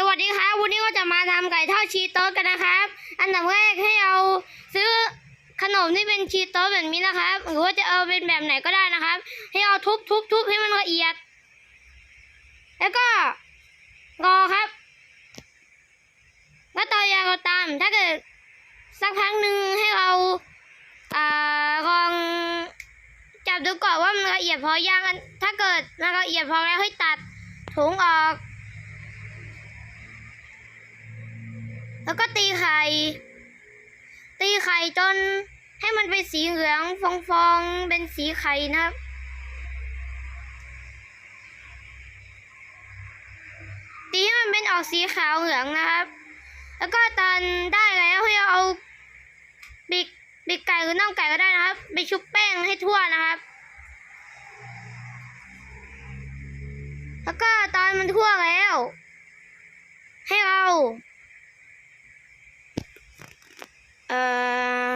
สวัสดีครับ วันนี้ก็จะมาทำไก่ทอดชีสโต๊กันนะครับ อันดับแรกให้เอาซื้อขนมที่เป็นชีสโต๊แบบนี้นะครับ หรือว่าจะเอาเป็นแบบไหนก็ได้นะครับ ให้เอาทุบทุบทุบให้มันละเอียด แล้วก็รอครับแล้วต่อยางเราตาม ถ้าเกิดสักพักหนึ่งให้เราอ่าลองจับดูก่อนว่ามันละเอียดพอยังอันถ้าเกิดมันละเอียดพอแล้วให้ตัดถุงออก แล้วก็ตีไข่ ตีไข่จนให้มันเป็นสีเหลืองฟองๆ เป็นสีไข่นะครับ ตีให้มันเป็นออกสีขาวเหลืองนะครับ แล้วก็ตอนได้แล้วให้เอาปีกปีกไก่หรือน่องไก่ก็ได้นะครับ ไปชุบแป้งให้ทั่วนะครับ แล้วก็ตอนมันทั่วแล้ว ให้เรา เอ่อ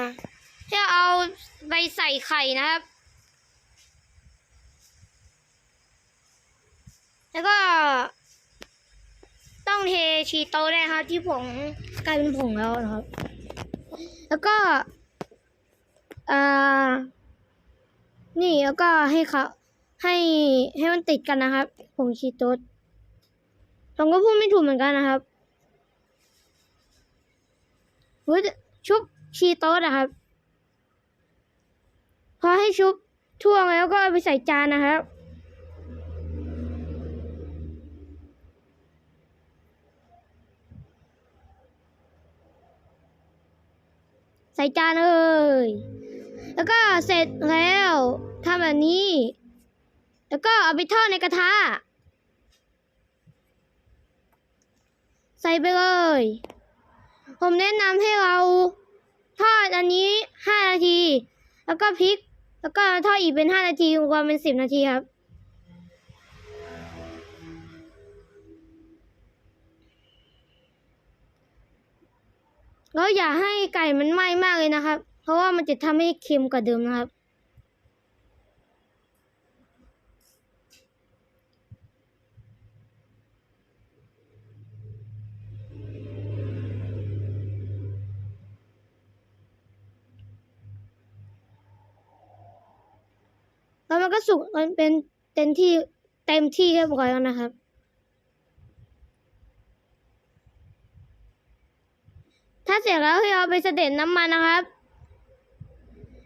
ให้เอาไปใส่ไข่นะครับ แล้วก็ต้องเทชีโต้ด้วยครับที่ผงกลายเป็นผงแล้วนะครับ แล้วก็เอ่อนี่แล้วก็ให้เขาให้ให้มันติดกันนะครับ ผงชีโต้ผมก็พูดไม่ถูกเหมือนกันนะครับ ชุบชีโต้นะครับ พอให้ชุบท่วงแล้วก็เอาไปใส่จานนะครับใส่จานเลย แล้วก็เสร็จแล้วทำแบบนี้ แล้วก็เอาไปทอดในกระทะ ใส่ไปเลย ผมแนะนำให้เราทอดอันนี้ห้านาที แล้วก็พลิก แล้วก็ทอดอีกเป็นห้านาทีรวมเป็นสิบนาทีครับ แล้วอย่าให้ไก่มันไหม้มากเลยนะครับ เพราะว่ามันจะทำให้เค็มกว่าเดิมนะครับ แล้วมันก็ สุกมันเป็นเต็มที่เต็มที่เรียบร้อยแล้วนะครับ ถ้าเสร็จแล้วให้เอาไปเสด็จน้ำมันนะครับ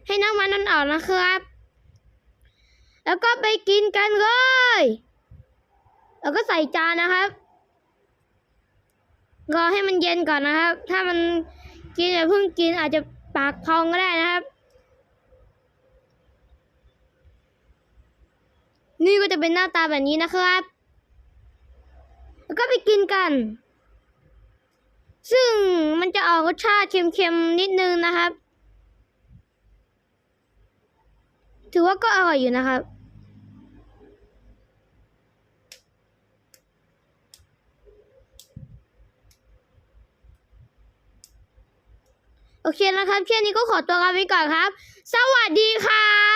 ให้น้ำมันนั้นออกนะครับ แล้วก็ไปกินกันเลย แล้วก็ใส่จานนะครับรอให้มันเย็นก่อนนะครับ ถ้ามันกินอย่าเพิ่งกินอาจจะปากพองก็ได้นะครับ นี่ก็จะเป็นหน้าตาแบบนี้นะครับ แล้วก็ไปกินกัน ซึ่งมันจะออกรสชาติเค็มๆนิดนึงนะครับ ถือว่าก็อร่อยอยู่นะครับโอเคนะครับแค่นี้ก็ขอตัวลาไปก่อนครับ สวัสดีครับ